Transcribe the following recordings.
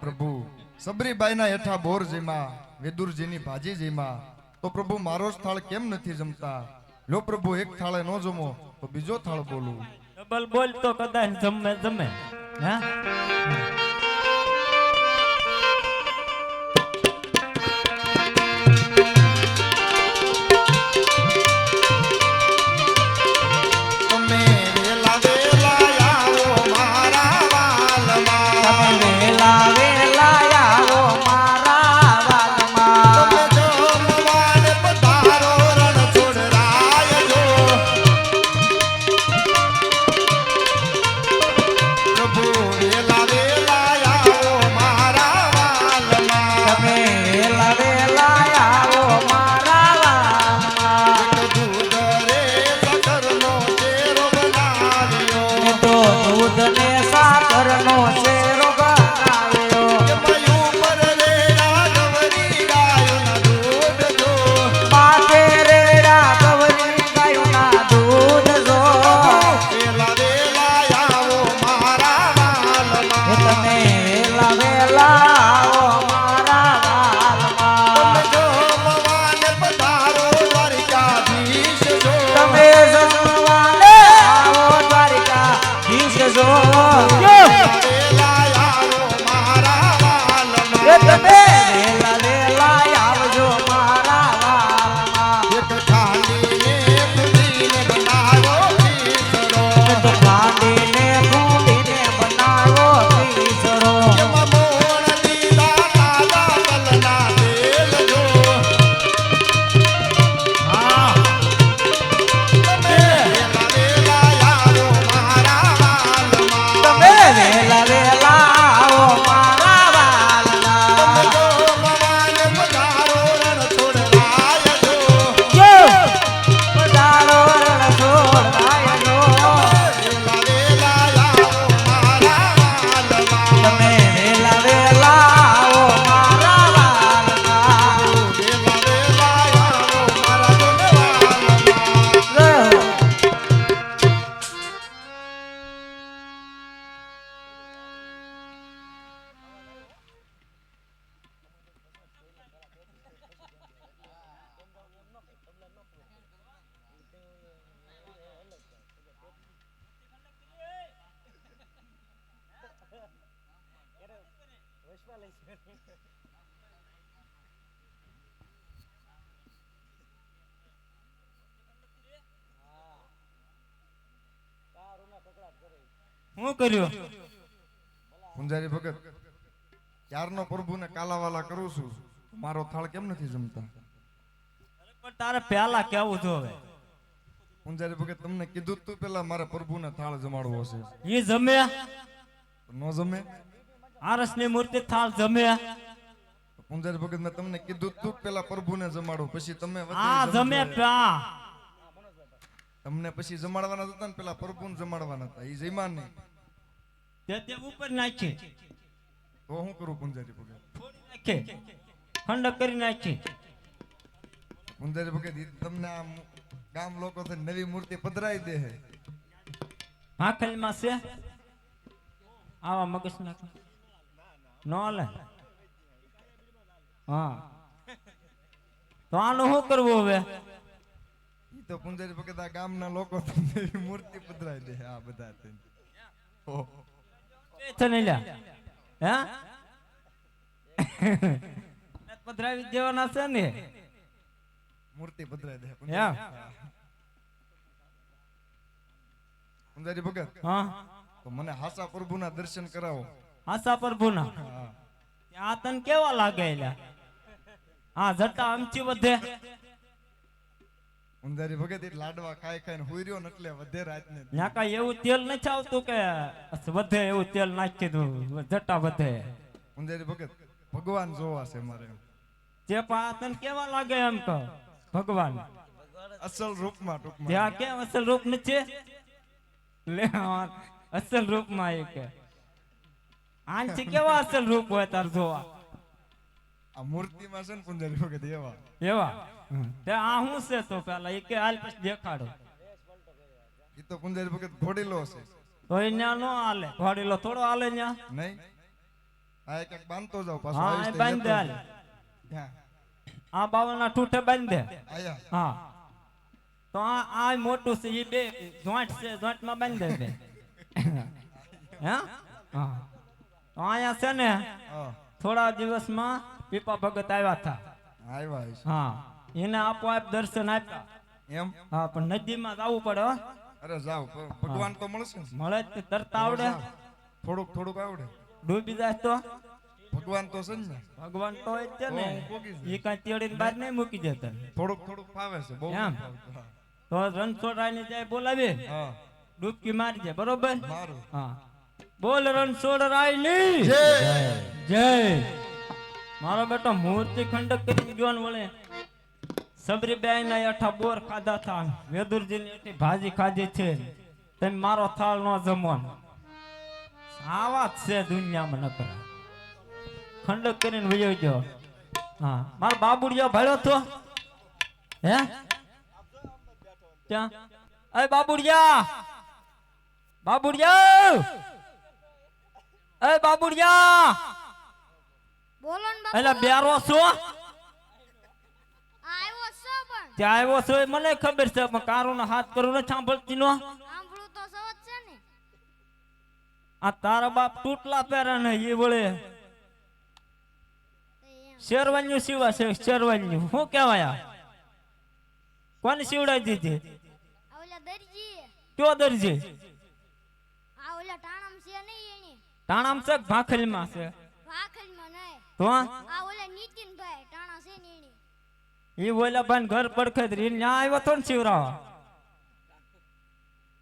પ્રભુ. સબરીબાઈના હેઠા બોર જેમાં વેદુરજીની ભાજી જેમાં તો પ્રભુ મારો જ થાળ કેમ નથી જમતા? લો પ્રભુ એક થાળે ન જમો તો બીજો થાળ બોલું. ડબલ બોલ તો કદાચ જમે જમે. હા? હું કર્યું? પુંજારી ભગત ક્યારનો પ્રભુને કાલાવાલા કરું છું. મારો થાળ કેમ નથી જમતા? પણ તારે પેલા કેવું જોવે પુંજારી ભગત તમને કીધું તું પેલા મારે પ્રભુને થાળ જમાડવો છે. એ જમે ન જમે? આરસની મૂર્તિ થાળ જમે પુંજારી ભગત મેં તમને કીધું તું પેલા પ્રભુને જમાડો પછી તમે આ જમે પ્યા. તમને પછી જમાડવાના હતા ને પેલા પ્રભુને જમાડવાના હતા. એ જમા નહીં. તે તે ઉપર નાખે. તો હું કરું પુંજારી ભગત? નાખે. ખંડ કરી નાખી. પુંજારી ભગત તમને આ ગામ લોકો થી નવી મૂર્તિ પધરાઈ દે હે. ભાખરીમાં છે? આવા મગજ નાખો ન લે હા તો આનું શું કરવું હવે ઈ ઈ તો પુંજારી ભગત આ ગામના લોકો તમને એવી મૂર્તિ પધરાઈ દે આ બધા થઈને. ઓહો. એ છે ને લ્યા હે પધરાવી દેવાના છે ને મૂર્તિ પધરાઈ દે એમ? પુંજારી ભગત હા તો મને હાસા પ્રભુના દર્શન કરાવો આશા પ્રભુના આ તને કેવા લાગે હા જટા અમચી વધે. ઉંધારી ભગત ઈ લાડવા ખાઈ ખાઈને હુઈ રહ્યો ને એટલે વધે રાતને. ત્યાં કાંઈ એવું તેલ નથી આવતું કે વધે એવું તેલ નાખી દઉં જટા વધે. ઉંધારી ભગત ભગવાન જોવા છે મારે જે પણ આ તને કેવા લાગે એમ કહો ભગવાન. અસલ રૂપમાં ટૂંકમાં. ત્યાં કેમ અસલ રૂપ નથી? લે અસલ રૂપમાં એ કે. આનથી કેવા અસલ રૂપ હોય તાર જોવા? આ મૂર્તિમાં છે ને પુંજારી ભગત એવા એવા? તે આ શું છે તો પેલા એ કે હાલ પછી દેખાડો. એ તો પુંજારી ભગત ઘોડીલો છે. તો એ ન્યા નો હાલે. ઘોડીલો થોડો હાલે ન્યા? નહીં. આ એક એક બાંધતો જાવ પાછો હા બાંધ દે હાલે આ બાવળના ઠૂઠે બાંધ? દે હા. તો આ આ મોટું છે એ બે જોઈન્ટ છે જોઈન્ટમાં બાંધી દે હે? હા. અહીંયા છે ને થોડા દિવસમાં પીપા ભગત આવ્યા હતા. આવ્યા હા એને આપોઆપ દર્શન આપ્યા. એમ? હા પણ નદીમાં જવું પડે અરે જાવ ભગવાન તો મળશે મળે જ તે તરતા આવડે. થોડુંક થોડુંક આવડે. ડૂબી જાય તો? ભગવાન તો છે ને. ભગવાન તો હોય જ છે ને. એ કઈ તેડીને બહાર નહીં મૂકી દેતા થોડુંક થોડુંક ફાવે છે બહુ એમ? તો રણછોડરાય રણછોડરાયને જાય બોલાવી. ડૂબકી મારી જાય બરોબર? હા. બોલ રણછોડરાયની જય. મારો બેટો મૂર્તિ ખંડક કરીને ગયો ને સબરી સબરીબાઈ ના અઠા બોર ખાધા થા વેદુરજી ની એઠી ભાજી ખાધી છે. તમે મારો થાળ નો જમો આવા જ છે દુનિયામાં નકર. ખંડક કરીને વયો ગયો. હા. મારો બાબુડિયો ભળ્યો તો? હે? ક્યાં? અરે બાબુડિયા! બાબુડિયા! અય બાબુડિયા! બોલો ને એટલે બેરો છો? આવ્યો છો પણ. તે આવ્યો છો એ મને ખબર છે પણ કારું હાથ કરું ને સાંભળતી નો સાંભળું તો સૌ જ છે ને. આ તારા બાપ તૂટલા પહેરે ને એ વળે. એમ સીવા છે શેરવાન્યું શું કહેવાય? કોને સીવડાવી દીધી? ઓલા દરજી કયો દરજી આ ઓલા ટાણમ છે નહીં એની તાણામ છે ભાખરીમાં છે? વાખલમાં નહીં. તો આ? ઓલા નીતિનભાઈ ટાણા છે ને ઈ ઓલા ભાઈ ઘર પડખે રીને ન્યા આવ્યો તો ને શિવરાવ.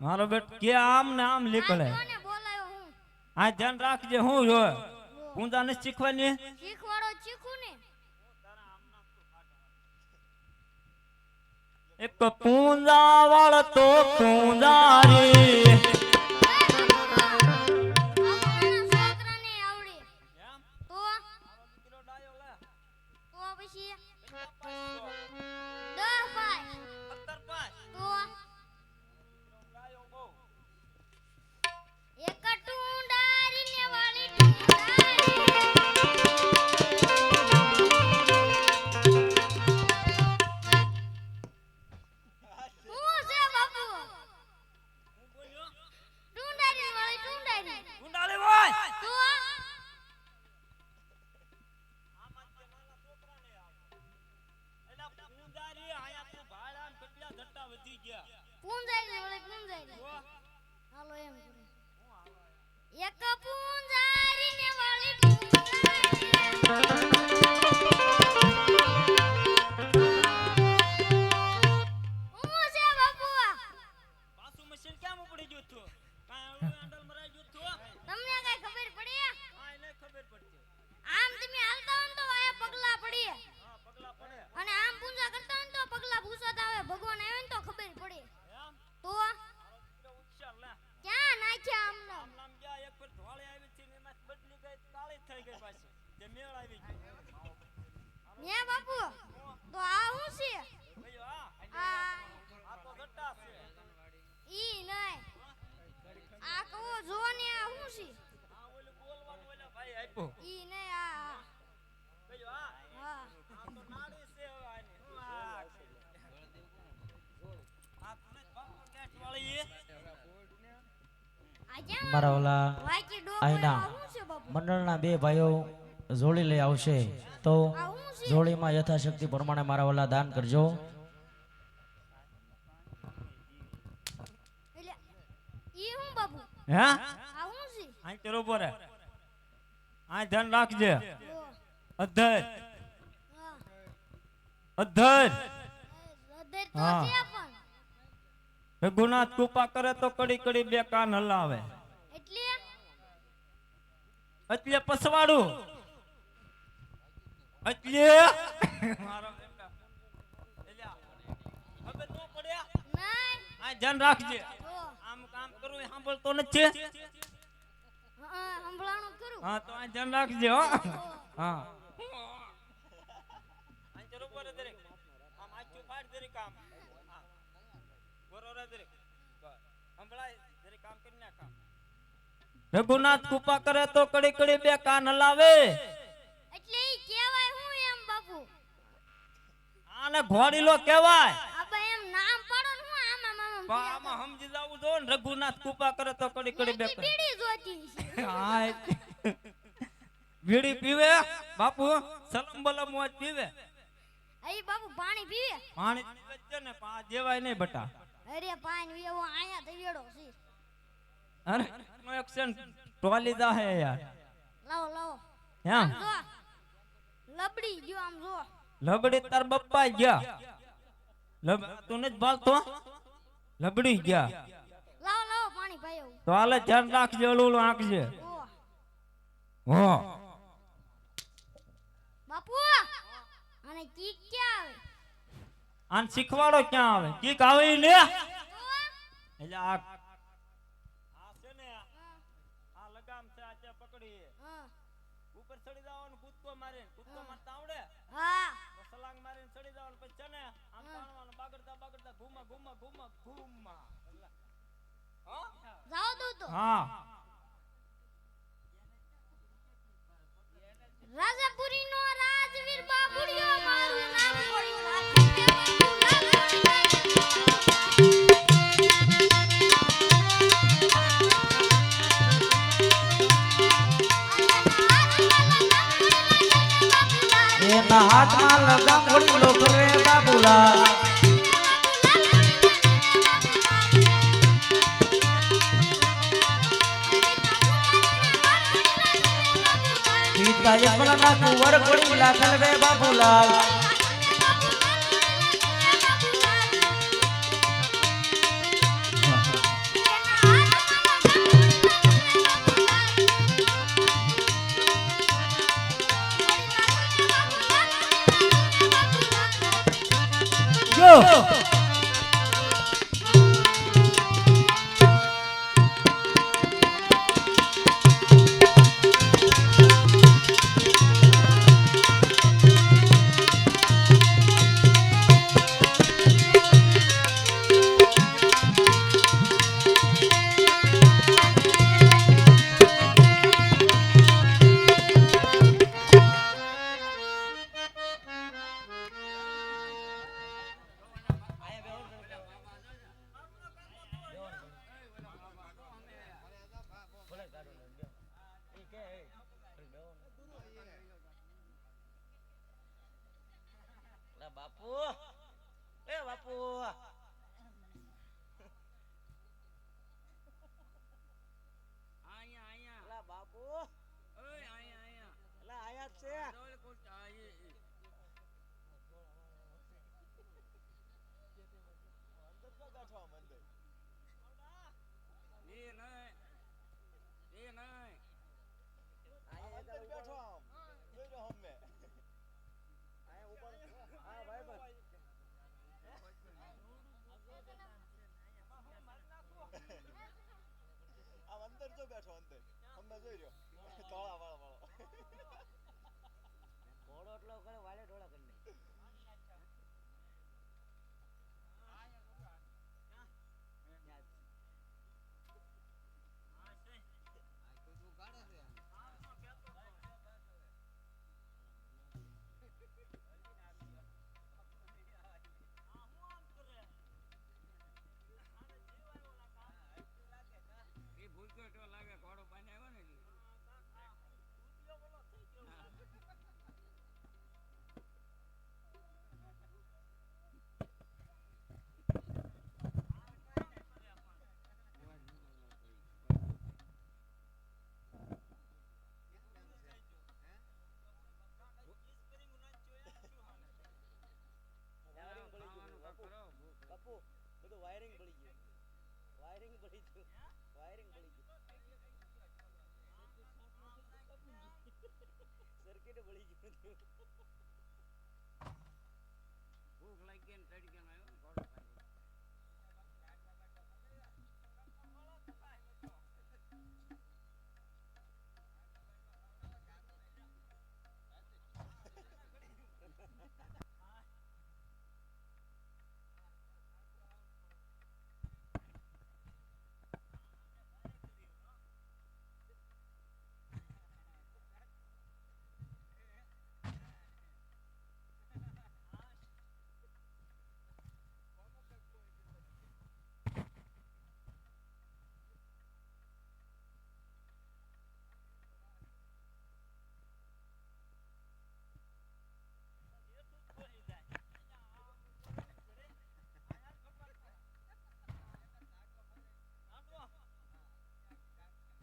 મારો બેટ કે આમ ને આમ નીકળે આ ધ્યાન રાખજે હું જો પૂંજા ને શીખવાની? શીખવાડો શીખું ને. એક પૂંજા વાળ તો પૂંજારી મારા ઓલા બાપુ. મંડળના બે ભાઈઓ જોડી લઈ આવશે. તો જોડીમાં યથાશક્તિ પ્રમાણે મારા ઓલા દાન કરજો. હું બાપુ? હે? આ શું છે અહીં ચલો ધ્યાન રાખજે. અધર હા. અધર હા. છે કૃપા કરે તો કડી કડી બે કાન હલાવે. એટલે પસવાડું. એટલે ધ્યાન રાખજે. આમ કામ કરું એ સાંભળતો નથી. હા તો આ ધ્યાન રાખજે હો. હા. કામ કરી નાખ આમ. રઘુનાથ કૃપા કરે તો કડી કડી બે કાન હલાવે. એટલે ઈ કહેવાય હું એમ બાપુ? આને ઘોડીલો કહેવાય. અબે એમ નામ પડો ને હું આમાં મામા આમાં સમજી જાવું જો ને રઘુનાથ કૃપા કરે તો કડી કડી બે કાન. બીડી જોતી હાય. બીડી પીવે? બાપુ સલમ બલમ મોજ પીવે. અહીં બાપુ પાણી પીવે? પાણી પીવે છે ને પા જેવાય નહીં બટા. અરે પાણી એવો આયા તૈયારો છે. અરે નો એક્શન ટોલી દા હે યાર. લાવો લાવો. જો લબડી જો આમ જો લબડી તાર બપ્પા ગયા. લબ તું જ ભાલતો લબડી ગયા. લાવો લાવો પાણી પાયો તો હાલે ધ્યાન રાખજે ઓલું આંખજે ઓ હો. બાપુ અને કીક ક્યાં આને શીખવાડો ક્યાં આવે? કીક આવે લે. આવે એટલે આ હા. સલાંગ મારીને ચડી જવાનું પછી છે ને આમ તાણવાનું બાગડતા બાગડતા ઘુમા ઘુમા ઘુમા ઘુમા જાઓ દઉં તો હા. રાજાપુરી નો રાજવીર બાબુડિયો મારું નામ એના હાથમાં લગામ ઘોડીલો કરે બાબુલા. પિતા યમના કુંવર ઘોડીલા કરે બાબુલાલ. જો બાપુ એ બાપુ બાપુ અહીંયા લા આયા છે ઘોડો બળી ગયું. વાયરિંગ બળી ગયું સર્કિટ બળી ગયું.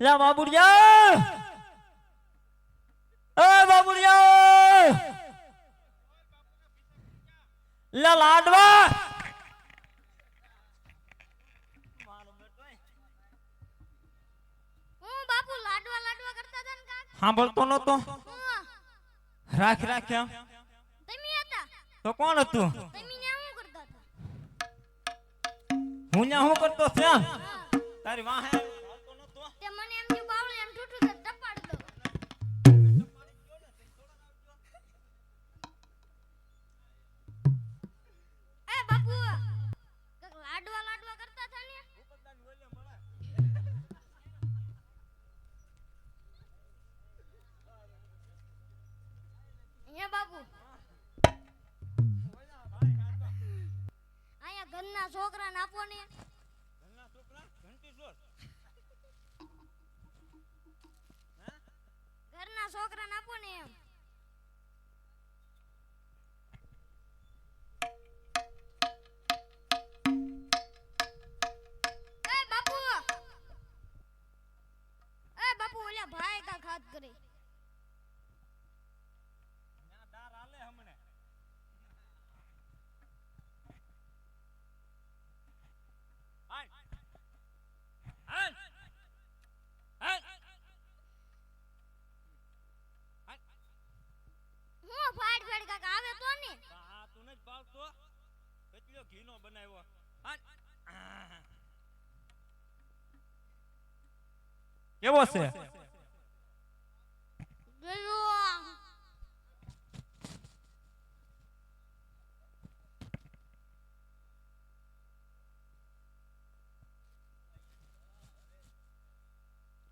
લા બાબુડિયા! એ બાબુડિયા! લા લાડવા! સાંભળતો નતો રાખ રાખ એમ. તમે હતા? તો કોણ હતું? હું ત્યાં શું કરતો ત્યાં. તારી વાહે આપો ને. ઘીનો બનાવ્યો. કેવો છે?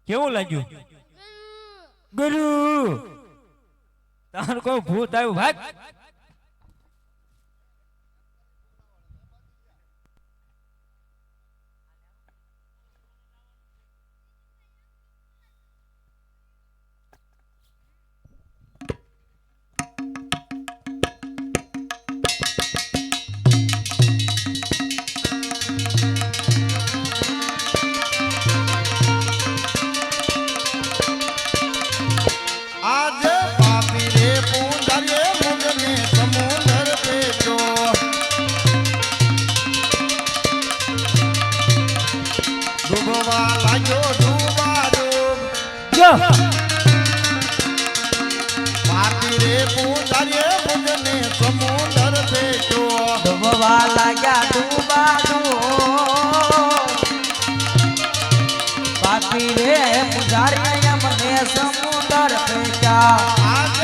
કેવું લાગ્યું? ગુરુ તારું કોઈ ભૂત આવ્યું. ભાગ. ડૂબવા લાગ્યા ડૂબા પાપી રે પુજારી મને સમુદર આજે